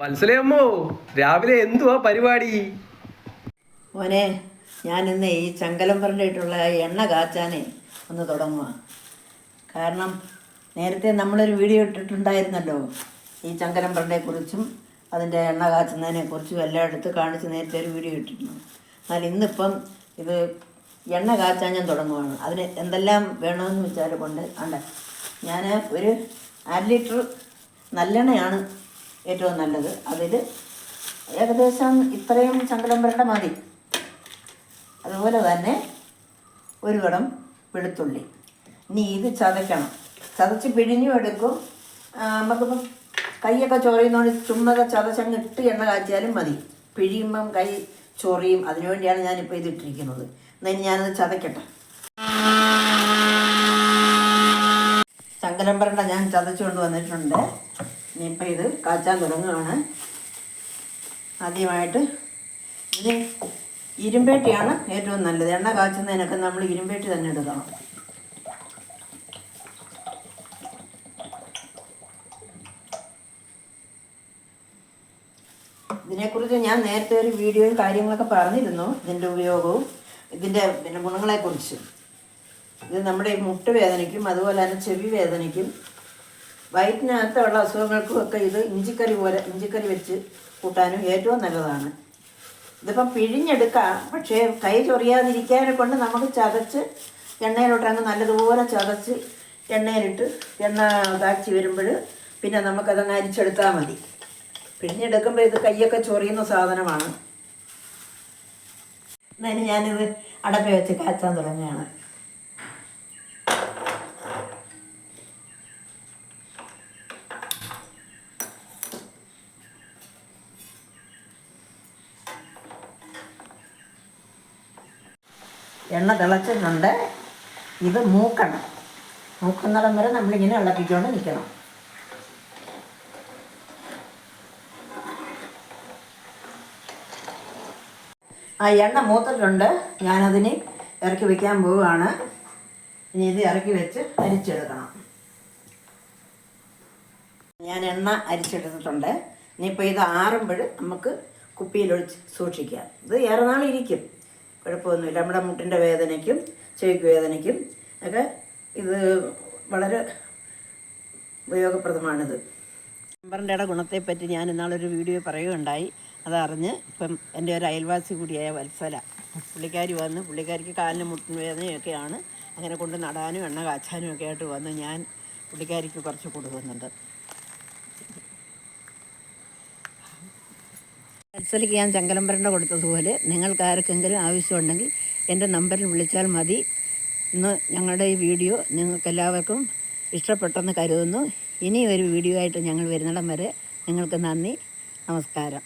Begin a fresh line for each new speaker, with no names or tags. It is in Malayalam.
വത്സലയമ്മോ രാവിലെ എന്തുവാ പരിപാടി?
മോനെ ഇന്ന് ഈ ചങ്കലം പറഞ്ഞിട്ടുള്ള എണ്ണ കാച്ചാനേ ഒന്ന് തുടങ്ങുക കാരണം നേരത്തെ നമ്മളൊരു വീഡിയോ ഇട്ടിട്ടുണ്ടായിരുന്നല്ലോ ഈ ചങ്കലം കുറിച്ചും അതിന്റെ എണ്ണ കാച്ചുന്നതിനെ കുറിച്ചും എല്ലാം എടുത്ത് കാണിച്ച് നേരത്തെ ഒരു വീഡിയോ ഇട്ടിട്ടുണ്ട് എന്നാൽ ഇന്നിപ്പം ഇത് എണ്ണ കാച്ചാൻ ഞാൻ തുടങ്ങുവാണ്. അതിന് എന്തെല്ലാം വേണമെന്ന് വെച്ചാൽ കൊണ്ട് അണ്ട ഞാൻ ഒരു അര ലിറ്റർ നല്ലെണ്ണയാണ് ഏറ്റവും നല്ലത്. അതിൽ ഏകദേശം ഇത്രയും ചങ്കലമ്പരുടെ മതി. അതുപോലെ തന്നെ ഒരു കടം വെളുത്തുള്ളി. ഇനി ഇത് ചതയ്ക്കണം. ചതച്ച് പിഴിഞ്ഞും എടുക്കും. നമുക്കിപ്പം കൈയൊക്കെ ചൊറിയുന്നതുകൊണ്ട് ചുമ്മാതെ ചതച്ചങ്ങ് ഇട്ട് എണ്ണ കാച്ചിയാലും മതി. പിഴിയുമ്പം കൈ ചൊറിയും. അതിനുവേണ്ടിയാണ് ഞാനിപ്പോൾ ഇതിട്ടിരിക്കുന്നത് എന്നാൽ ഞാനത് ചതയ്ക്കട്ടെ. ചങ്കലമ്പരണ്ട ഞാൻ ചതച്ചുകൊണ്ട് വന്നിട്ടുണ്ട്. ഇനിയിപ്പോൾ ഇത് കാച്ചാൻ തുടങ്ങുകയാണ്. ആദ്യമായിട്ട് ഇത് ഇരുമ്പേട്ടിയാണ് ഏറ്റവും നല്ലത്. എണ്ണ കാച്ചുന്നതിനൊക്കെ നമ്മൾ ഇരുമ്പേട്ടി തന്നെ എടുക്കണം ഇതിനെക്കുറിച്ച് ഞാൻ നേരത്തെ ഒരു വീഡിയോയിൽ കാര്യങ്ങളൊക്കെ പറഞ്ഞിരുന്നു. ഇതിന്റെ ഉപയോഗവും ഇതിന്റെ പിന്നെ ഗുണങ്ങളെക്കുറിച്ച്. ഇത് നമ്മുടെ മുട്ടുവേദനയ്ക്കും അതുപോലെ തന്നെ ചെവി വേദനയ്ക്കും വയറ്റിനകത്തുള്ള അസുഖങ്ങൾക്കും ഒക്കെ ഇത് ഇഞ്ചിക്കറി പോലെ ഇഞ്ചിക്കറി വെച്ച് കൂട്ടാനും ഏറ്റവും നല്ലതാണ്. ഇതിപ്പം പിഴിഞ്ഞെടുക്കാം പക്ഷേ കൈ ചൊറിയാതിരിക്കാനെ കൊണ്ട് നമുക്ക് ചതച്ച് എണ്ണയിലോട്ട് അങ്ങ് നല്ലതുപോലെ ചതച്ച് എണ്ണയിലിട്ട് എണ്ണ ഇതാക്കി വരുമ്പോൾ പിന്നെ നമുക്കതങ്ങ് അരിച്ചെടുത്താൽ മതി. പിഴിഞ്ഞെടുക്കുമ്പോൾ ഇത് കൈയൊക്കെ ചൊറിയുന്ന സാധനമാണ്. എന്നാലും ഞാനിത് അടപ്പ വെച്ച് കാച്ചാൻ തുടങ്ങുകയാണ്. എണ്ണ തിളച്ചിട്ടുണ്ട്. ഇത് മൂക്കണം. മൂക്കുന്നിടം വരെ നമ്മളിങ്ങനെ ഇളക്കിക്കൊണ്ട് നിൽക്കണം ആ എണ്ണ മൂത്തിട്ടുണ്ട്. ഞാനതിന് ഇറക്കി വെക്കാൻ പോവുകയാണ്. ഇനി ഇത് ഇറക്കി വെച്ച് അരിച്ചെടുക്കണം. ഞാൻ എണ്ണ അരിച്ചെടുത്തിട്ടുണ്ട്. ഇനിയിപ്പോൾ ഇത് ആറുമ്പോൾ നമുക്ക് കുപ്പിയിലൊഴിച്ച് സൂക്ഷിക്കാം. ഇത് ഏറെ നാൾ ഇരിക്കും കുഴപ്പമൊന്നുമില്ല. നമ്മുടെ മുട്ടിന്റെ വേദനയ്ക്കും ചെവിക്ക് വേദനയ്ക്കും ഒക്കെ ഇത് വളരെ ഉപയോഗപ്രദമാണിത്. നമ്പറിന്റെ ഗുണത്തെപ്പറ്റി ഞാൻ ഇന്നാളൊരു വീഡിയോ പറയുകയുണ്ടായി. അതറിഞ്ഞ് ഇപ്പം എന്റെ ഒരു അയൽവാസി കൂടിയായ വത്സല. പുള്ളിക്കാരി വന്ന് പുള്ളിക്കാരിക്ക് കാലിന് മുട്ടിന് വേദനയൊക്കെയാണ്. അങ്ങനെ കൊണ്ട് നടാനും എണ്ണ കാച്ചാനും ഒക്കെ ആയിട്ട് വന്ന് ഞാൻ പുള്ളിക്കാരിക്ക് കുറച്ച് കൊടുക്കുന്നുണ്ട്. വത്സലിക്ക് ഞാൻ ചങ്കലംബരന്റെ കൊടുത്തതുപോലെ നിങ്ങൾക്ക് ആർക്കെങ്കിലും ആവശ്യമുണ്ടെങ്കിൽ എന്റെ നമ്പറിൽ വിളിച്ചാൽ മതി. ഇന്ന് ഞങ്ങളുടെ ഈ വീഡിയോ നിങ്ങൾക്കെല്ലാവർക്കും ഇഷ്ടപ്പെട്ടെന്ന് കരുതുന്നു. ഇനിയൊരു വീഡിയോ ആയിട്ട് ഞങ്ങൾ വരുന്നിടം വരെ നിങ്ങൾക്ക് നന്ദി നമസ്കാരം.